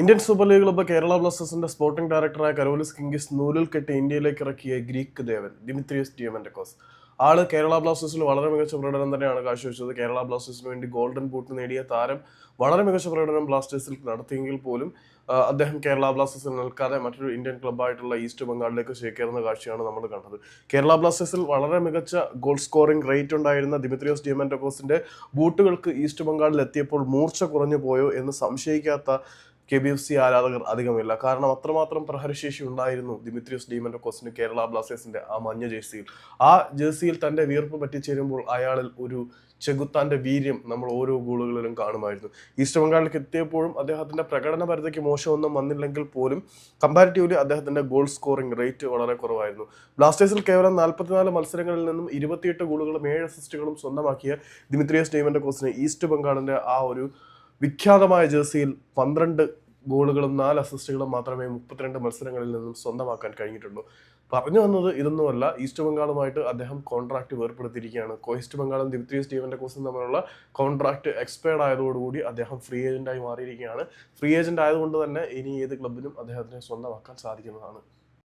Indian Super League club Kerala ബ്ലാസ്റ്റേഴ്സിന്റെ sporting ഡയറക്ടറായ Karolis കിങ്കിസ് നൂലിൽ കെട്ടി ഇന്ത്യയിലേക്ക് ഇറക്കിയ ഗ്രീക്ക് ദേവൻ ദിമിത്രിയസ് ഡിയമൻഡക്കോസ് ആൾ കേരള ബ്ലാസ്റ്റേഴ്സിൽ വളരെ മികച്ച പ്രകടനം തന്നെയാണ് കാഴ്ചവെച്ചത്. കേരള ബ്ലാസ്റ്റേഴ്സിന് വേണ്ടി ഗോൾഡൻ ബൂട്ട് നേടിയ താരം വളരെ മികച്ച പ്രകടനം ബ്ലാസ്റ്റേഴ്സിൽ നടത്തിയെങ്കിൽ പോലും അദ്ദേഹം കേരള ബ്ലാസ്റ്റേഴ്സിൽ നിൽക്കാതെ മറ്റൊരു ഇന്ത്യൻ ക്ലബ്ബായിട്ടുള്ള ഈസ്റ്റ് ബംഗാളിലേക്ക് ചേക്കേറുന്ന കാഴ്ചയാണ് നമ്മൾ കണ്ടത്. കേരള ബ്ലാസ്റ്റേഴ്സിൽ വളരെ മികച്ച ഗോൾ സ്കോറിംഗ് റേറ്റ് ഉണ്ടായിരുന്ന ദിമിത്രിയോസ് ഡിയമൻഡക്കോസിന്റെ ബൂട്ടുകൾക്ക് ഈസ്റ്റ് ബംഗാളിൽ എത്തിയപ്പോൾ മൂർച്ച കുറഞ്ഞു പോയോ എന്ന് സംശയിക്കാത്ത കെ ബി എഫ് സി ആരാധകർ അധികമില്ല. കാരണം അത്രമാത്രം പ്രഹരശേഷി ഉണ്ടായിരുന്നു ദിമിത്രിയോസ് കോസിന് കേരള ബ്ലാസ്റ്റേഴ്സിന്റെ ആ മഞ്ഞ ജേഴ്സിയിൽ. ആ ജേഴ്സിയിൽ തന്റെ വീർപ്പ് പറ്റിച്ചേരുമ്പോൾ അയാളിൽ ഒരു ചെകുത്താന്റെ വീര്യം നമ്മൾ ഓരോ ഗോളുകളിലും കാണുമായിരുന്നു. ഈസ്റ്റ് ബംഗാളിലേക്ക് എത്തിയപ്പോഴും അദ്ദേഹത്തിന്റെ പ്രകടന പരിധിക്ക് മോശമൊന്നും വന്നില്ലെങ്കിൽ പോലും കമ്പാരിറ്റീവ്ലി അദ്ദേഹത്തിന്റെ ഗോൾ സ്കോറിംഗ് റേറ്റ് വളരെ കുറവായിരുന്നു. ബ്ലാസ്റ്റേഴ്സിൽ കേവലം നാൽപ്പത്തിനാല് മത്സരങ്ങളിൽ നിന്നും ഇരുപത്തിയെട്ട് ഗോളുകളും ഏഴ് അസിസ്റ്റുകളും സ്വന്തമാക്കിയ ദിമിത്രിയസ് ഡീമൻഡോക്കോസിന് ഈസ്റ്റ് ബംഗാളിന്റെ ആ ഒരു വിഖ്യാതമായ ജേഴ്സിയിൽ പന്ത്രണ്ട് ഗോളുകളും നാല് അസിസ്റ്റുകളും മാത്രമേ മുപ്പത്തിരണ്ട് മത്സരങ്ങളിൽ നിന്നും സ്വന്തമാക്കാൻ കഴിഞ്ഞിട്ടുള്ളൂ. പറഞ്ഞു വന്നത് ഇതൊന്നുമല്ല ഈസ്റ്റ് ബംഗാളുമായിട്ട് അദ്ദേഹം കോൺട്രാക്ട് വേർപ്പെടുത്തിയിരിക്കുകയാണ്. ഈസ്റ്റ് ബംഗാളും ദിപ്തി സ്റ്റീവന്റെ കോസും തമ്മിലുള്ള കോൺട്രാക്ട് എക്സ്പയർഡ് ആയതോടുകൂടി അദ്ദേഹം ഫ്രീ ഏജന്റായി മാറിയിരിക്കുകയാണ്. ഫ്രീ ഏജന്റ് ആയതുകൊണ്ട് തന്നെ ഇനി ഏത് ക്ലബിനും അദ്ദേഹത്തിനെ സ്വന്തമാക്കാൻ സാധിക്കുന്നതാണ്.